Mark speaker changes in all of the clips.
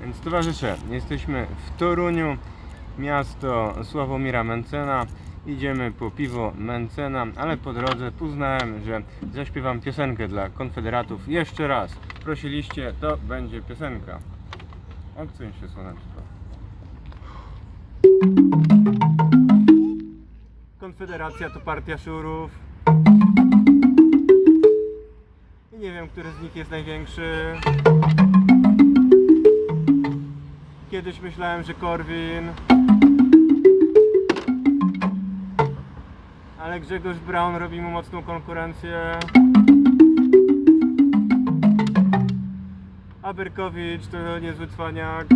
Speaker 1: Więc towarzysze, jesteśmy w Toruniu, miasto Sławomira Mencena. Idziemy po piwo Mencena, ale po drodze poznałem, że zaśpiewam piosenkę dla konfederatów. Jeszcze raz, prosiliście, to będzie piosenka. Odsuń się słoneczko. Konfederacja to partia szurów. I nie wiem, który z nich jest największy. Kiedyś myślałem, że Korwin. Ale Grzegorz Braun robi mu mocną konkurencję. Aberkowicz to niezły cwaniak.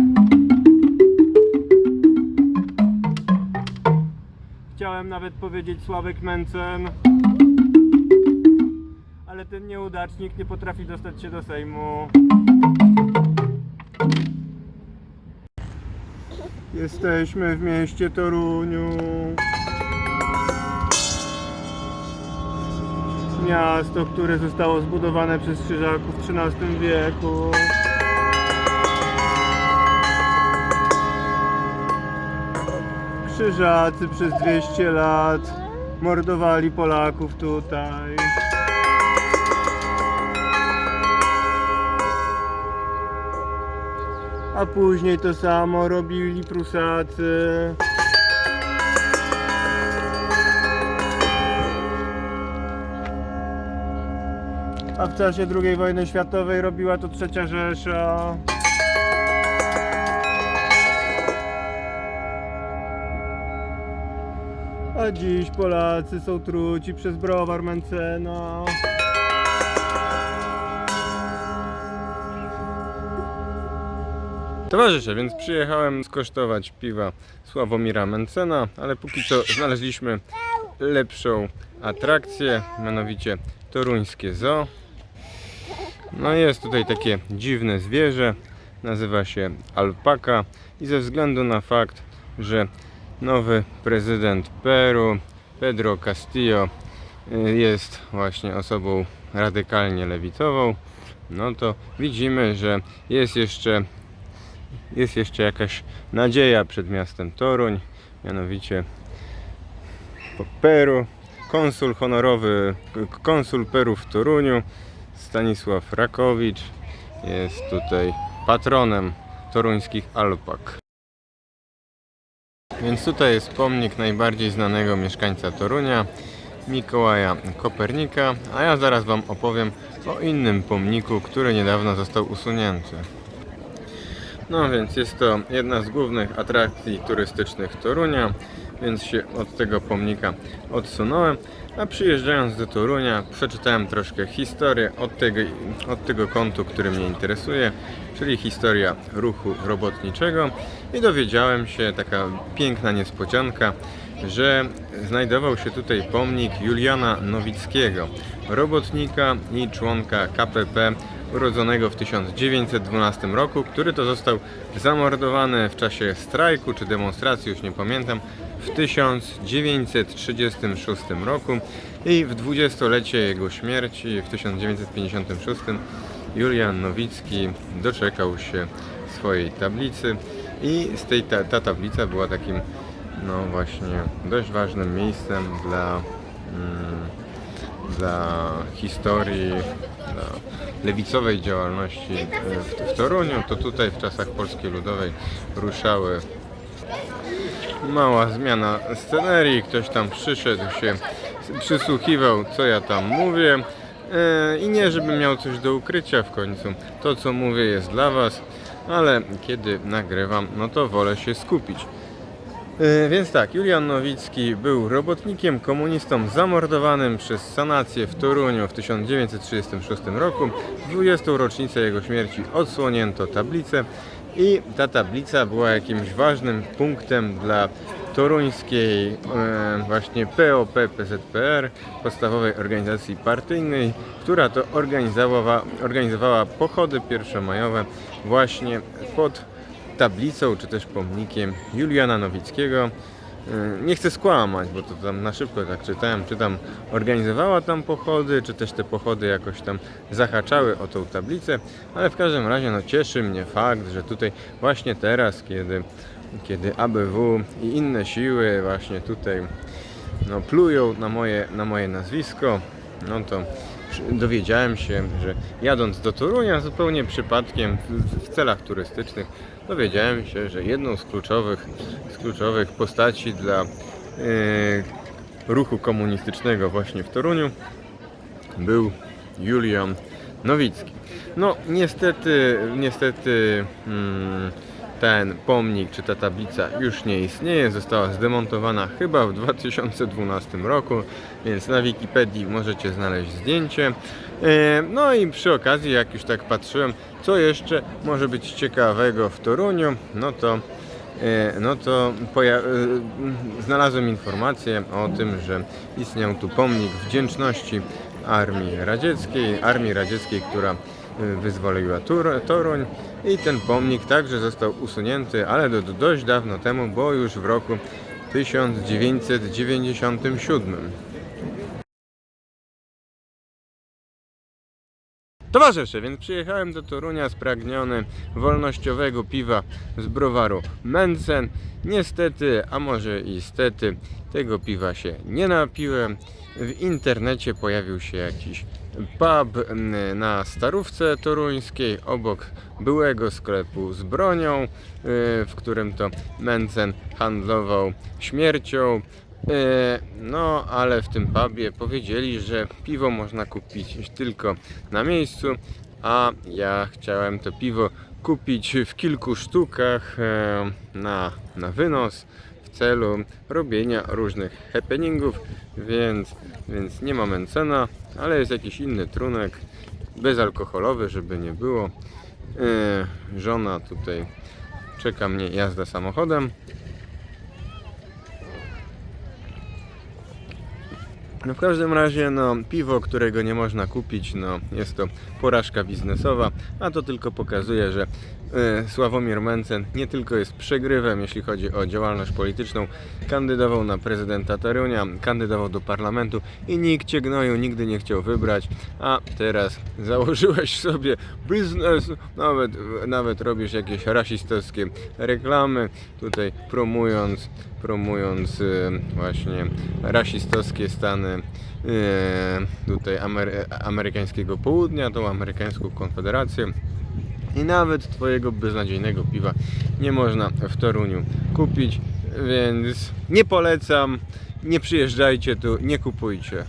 Speaker 1: Chciałem nawet powiedzieć Sławek Mencen. Ale ten nieudacznik nie potrafi dostać się do Sejmu. Jesteśmy w mieście Toruniu. Miasto, które zostało zbudowane przez Krzyżaków w XIII wieku. Krzyżacy przez 200 lat mordowali Polaków tutaj. A później to samo robili Prusacy. A w czasie II wojny światowej robiła to trzecia Rzesza. A dziś Polacy są truci przez browar Mencena. Towarzysze, więc przyjechałem skosztować piwa Sławomira Mencena, ale póki co znaleźliśmy lepszą atrakcję, mianowicie toruńskie zoo. No jest tutaj takie dziwne zwierzę, nazywa się alpaka i ze względu na fakt, że nowy prezydent Peru, Pedro Castillo y, jest właśnie osobą radykalnie lewicową, no to widzimy, że jest jeszcze jest jeszcze jakaś nadzieja przed miastem Toruń, mianowicie Peru, konsul honorowy, konsul Peru w Toruniu, Stanisław Rakowicz jest tutaj patronem toruńskich alpak. Więc tutaj jest pomnik najbardziej znanego mieszkańca Torunia, Mikołaja Kopernika, a ja zaraz Wam opowiem o innym pomniku, który niedawno został usunięty. No więc jest to jedna z głównych atrakcji turystycznych Torunia, więc się od tego pomnika odsunąłem. A przyjeżdżając do Torunia przeczytałem troszkę historię od tego, od tego kątu, który mnie interesuje, czyli historia ruchu robotniczego i dowiedziałem się, taka piękna niespodzianka, że znajdował się tutaj pomnik Juliana Nowickiego, robotnika i członka KPP urodzonego w 1912 roku, który to został zamordowany w czasie strajku czy demonstracji, już nie pamiętam, w 1936 roku i w dwudziestolecie jego śmierci w 1956 Julian Nowicki doczekał się swojej tablicy i z tej ta, ta tablica była takim no właśnie dość ważnym miejscem dla mm, dla historii, dla lewicowej działalności w, w Toruniu, to tutaj w czasach Polskiej Ludowej ruszały mała zmiana scenerii, ktoś tam przyszedł się, przysłuchiwał co ja tam mówię. E, i nie żeby miał coś do ukrycia w końcu, to co mówię jest dla Was, ale kiedy nagrywam, no to wolę się skupić. E, Więc tak, Julian Nowicki był robotnikiem, komunistą zamordowanym przez sanację w Toruniu w 1936 roku. W 20. rocznicę jego śmierci odsłonięto tablicę i ta tablica była jakimś ważnym punktem dla toruńskiej e, właśnie POP PZPR, podstawowej organizacji partyjnej, która to organizowała, organizowała pochody pierwszomajowe właśnie pod tablicą czy też pomnikiem Juliana Nowickiego, y, nie chcę skłamać, bo to tam na szybko tak czytałem, czy tam organizowała tam pochody, czy też te pochody jakoś tam zahaczały o tą tablicę, ale w każdym razie no cieszy mnie fakt, że tutaj właśnie teraz, kiedy, kiedy ABW i inne siły właśnie tutaj no, plują na moje, na moje nazwisko, no to dowiedziałem się, że jadąc do Torunia zupełnie przypadkiem w, celach turystycznych, dowiedziałem się, że jedną z kluczowych, z kluczowych postaci dla e, ruchu komunistycznego właśnie w Toruniu był Julian Nowicki. No niestety, niestety mm, ten pomnik czy ta tablica już nie istnieje, została zdemontowana chyba w 2012 roku, więc na Wikipedii możecie znaleźć zdjęcie. E, No i przy okazji, jak już tak patrzyłem, co jeszcze może być ciekawego w Toruniu, no to E, no to e, znalazłem informację o tym, że istniał tu pomnik wdzięczności Armii Radzieckiej, Armii Radzieckiej, która wyzwoliła Tur- Toruń i ten pomnik także został usunięty, ale do, do dość dawno temu, bo już w roku 1997. Towarzysze, więc przyjechałem do Torunia spragniony wolnościowego piwa z browaru Mensen. Niestety, a może i stety, tego piwa się nie napiłem. W internecie pojawił się jakiś pub mm, na Starówce Toruńskiej obok byłego sklepu z bronią, yy, w którym to Mensen handlował śmiercią. E, No, ale w tym pubie powiedzieli, że piwo można kupić tylko na miejscu, a ja chciałem to piwo kupić w kilku sztukach e, na, na wynos celu robienia różnych happeningów, więc, więc nie ma Mencena, ale jest jakiś inny trunek bezalkoholowy, żeby nie było. E, Żona tutaj czeka mnie jazda samochodem. No w każdym razie, no, piwo, którego nie można kupić, no, jest to porażka biznesowa, a to tylko pokazuje, że Sławomir Mencen nie tylko jest przegrywem, jeśli chodzi o działalność polityczną, kandydował na prezydenta Torunia, kandydował do parlamentu i nikt cię gnoju nigdy nie chciał wybrać, a teraz założyłeś sobie biznes, nawet, nawet robisz jakieś rasistowskie reklamy, tutaj promując, promując e, właśnie rasistowskie stany e, tutaj Amery amerykańskiego południa, tą amerykańską konfederację. I nawet Twojego beznadziejnego piwa nie można w Toruniu kupić, więc nie polecam, nie przyjeżdżajcie tu, nie kupujcie.